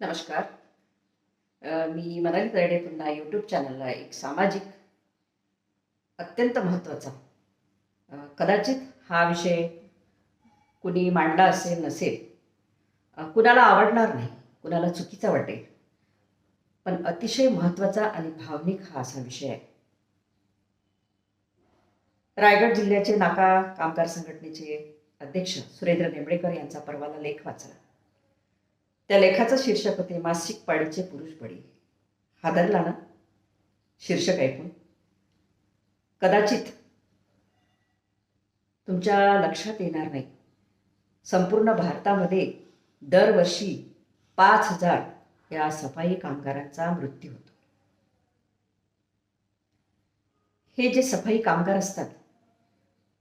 नमस्कार. मी मनाली तरडे पुन्हा यूट्यूब चॅनलला एक सामाजिक अत्यंत महत्त्वाचा. कदाचित हा विषय कुणी मांडला असेल नसेल. कुणाला आवडणार नाही कुणाला चुकीचा वाटेल. पण अतिशय महत्त्वाचा आणि भावनिक हा असा विषय आहे. रायगड जिल्ह्याचे नाका कामगार संघटनेचे अध्यक्ष सुरेंद्र नेमडेकर यांचा परवाला लेख वाचला. त्या लेखाचं शीर्षक होते मासिक पाळीचे पुरुष बळी. हादरला ना? शीर्षक ऐकून. कदाचित तुमच्या लक्षात येणार नाही. संपूर्ण भारतामध्ये दरवर्षी पाच हजार या सफाई कामगारांचा मृत्यू होतो. हे जे सफाई कामगार असतात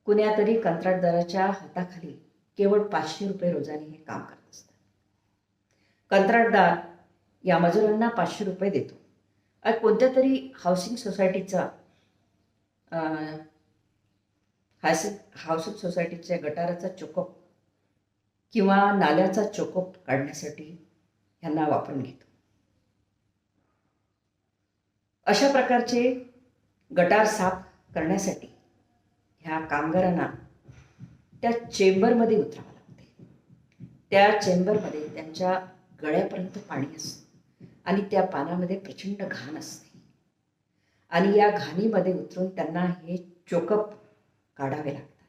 कुण्यातरी कंत्राटदाराच्या हाताखाली केवळ पाचशे रुपये रोजाने हे काम करत असतात. कंत्राटदार या मजुरांना पाचशे रुपये देतो. आणि कोणत्या तरी हाऊसिंग सोसायटीचा अं, हायसिंग हाऊसिंग सोसायटीच्या गटाराचा चोकअप किंवा नाल्याचा चोकअप काढण्यासाठी ह्यांना वापरून घेतो. अशा प्रकारचे गटार साफ करण्यासाठी ह्या कामगारांना त्या चेंबरमध्ये उतरावं लागते. त्या चेंबरमध्ये त्यांच्या गळ्यापर्यंत पाणी असतं. आणि त्या पानामध्ये प्रचंड घाण असते. आणि या घाणीमध्ये उतरून त्यांना हे चोकप काढावे लागतात.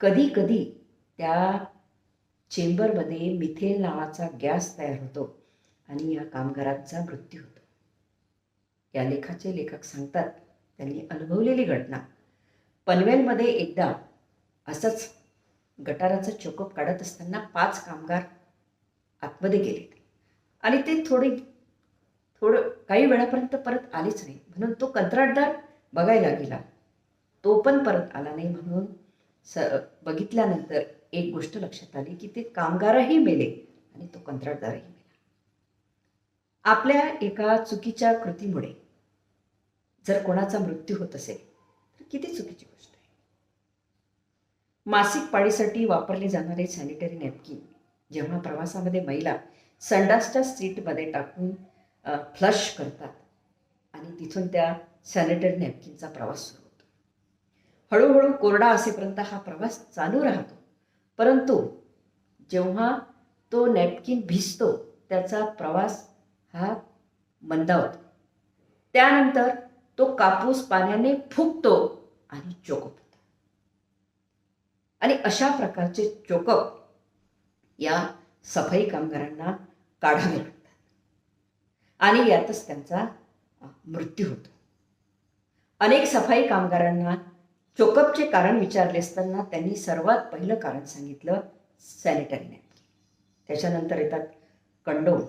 कधी कधी त्या चेंबरमध्ये मिथेन नावाचा गॅस तयार होतो आणि या कामगारांचा मृत्यू होतो. या लेखाचे लेखक सांगतात त्यांनी अनुभवलेली घटना. पनवेलमध्ये एकदा असंच गटाराचं चोकप काढत असताना पाच कामगार आतमध्ये गेले. आणि ते थोडे थोडं काही वेळापर्यंत परत आलेच नाही. म्हणून तो कंत्राटदार बघायला गेला. तो पण परत आला नाही म्हणून स बघितल्यानंतर एक गोष्ट लक्षात आली की ते कामगारही मेले आणि तो कंत्राटदारही मेला. आपल्या एका चुकीच्या कृतीमुळे जर कोणाचा मृत्यू होत असेल तर किती चुकीची गोष्ट आहे. मासिक पाळीसाठी वापरले जाणारे सॅनिटरी नॅपकिन जेव्हा प्रवासामध्ये महिला संडासच्या सीटमध्ये टाकून फ्लश करतात आणि तिथून त्या सॅनिटरी नॅपकिनचा प्रवास सुरू होतो. हळूहळू कोरडा असेपर्यंत हा प्रवास चालू राहतो. परंतु जेव्हा तो नॅपकिन भिजतो त्याचा प्रवास हा मंदावतो त्यानंतर तो कापूस पाण्याने फुगतो आणि चोकप होतो आणि अशा प्रकारचे चोकप या सफाई कामगारांना काढावे लागतात. आणि यातच त्यांचा मृत्यू होतो. अनेक सफाई कामगारांना चोकपचे कारण विचारले असताना त्यांनी सर्वात पहिलं कारण सांगितलं सॅनिटरी नॅपकिन त्याच्यानंतर येतात कंडोम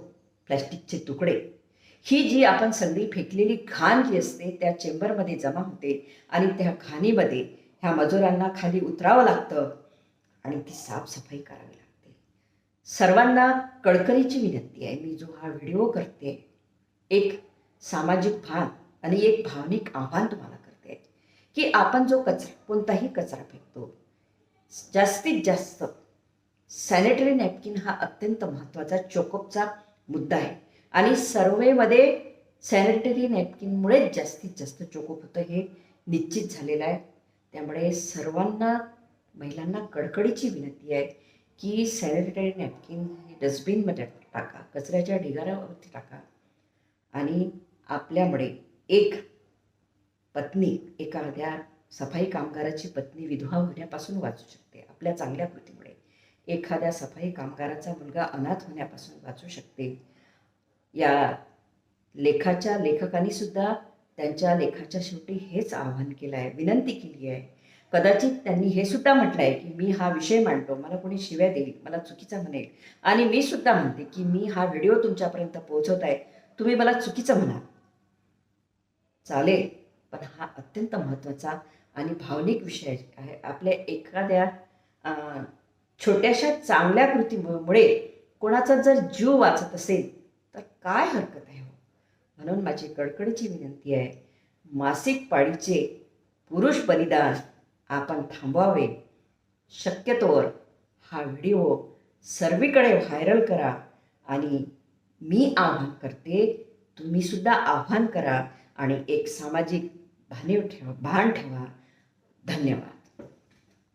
प्लॅस्टिकचे तुकडे. ही जी आपण सगळी फेकलेली घाण जी असते त्या चेंबरमध्ये जमा होते आणि त्या घाणीमध्ये ह्या मजुरांना खाली उतरावं लागतं आणि ती साफसफाई करावी लागते. सर्वांना कळकळीची विनंती आहे. मी जो हा व्हिडिओ करते एक सामाजिक भान आणि एक भावनिक आव्हान तुम्हाला करते की आपण जो कचरा कोणताही कचरा फेकतो जास्तीत जास्त सॅनिटरी नॅपकिन हा अत्यंत महत्त्वाचा चोकअपचा मुद्दा आहे. आणि सर्वेमध्ये सॅनिटरी नॅपकिनमुळेच जास्तीत जास्त चोकअप होतं हे निश्चित झालेलं आहे. त्यामुळे सर्वांना महिलांना कडकडीची विनंती आहे. की सॅनिटरी नॅपकिन हे डस्टबिनमध्ये टाका कचऱ्याच्या ढिगाऱ्यावरती टाका आणि आपल्यामुळे एक पत्नी एखाद्या सफाई कामगाराची पत्नी विधवा होण्यापासून वाचू शकते. आपल्या चांगल्या कृतीमुळे एखाद्या सफाई कामगाराचा मुलगा अनाथ होण्यापासून वाचू शकते. या लेखाच्या लेखकांनी सुद्धा त्यांच्या लेखाच्या शेवटी हेच आवाहन केलं आहे विनंती केली आहे कदाचित त्यांनी हे सुद्धा म्हटलं आहे की मी हा विषय मांडतो मला कोणी शिव्या देईल मला चुकीचा म्हणेल. आणि मी सुद्धा म्हणते की मी हा व्हिडिओ तुमच्यापर्यंत पोहोचवत आहे तुम्ही मला चुकीचं म्हणा. चालेल पण हा अत्यंत महत्त्वाचा आणि भावनिक विषय आहे. आपल्या एखाद्या छोट्याशा चांगल्या कृतीमुळे कोणाचा जर जीव वाचत असेल तर काय हरकत आहे हो? म्हणून माझी कडकडीची विनंती आहे मासिक पाळीचे पुरुष बलिदान आपण थांबवावे. शक्यतोवर हा व्हिडिओ सर्वीकडे व्हायरल करा आणि मी आव्हान करते तुम्हीसुद्धा आव्हान करा आणि एक सामाजिक भानीव ठेवा भान ठेवा. धन्यवाद.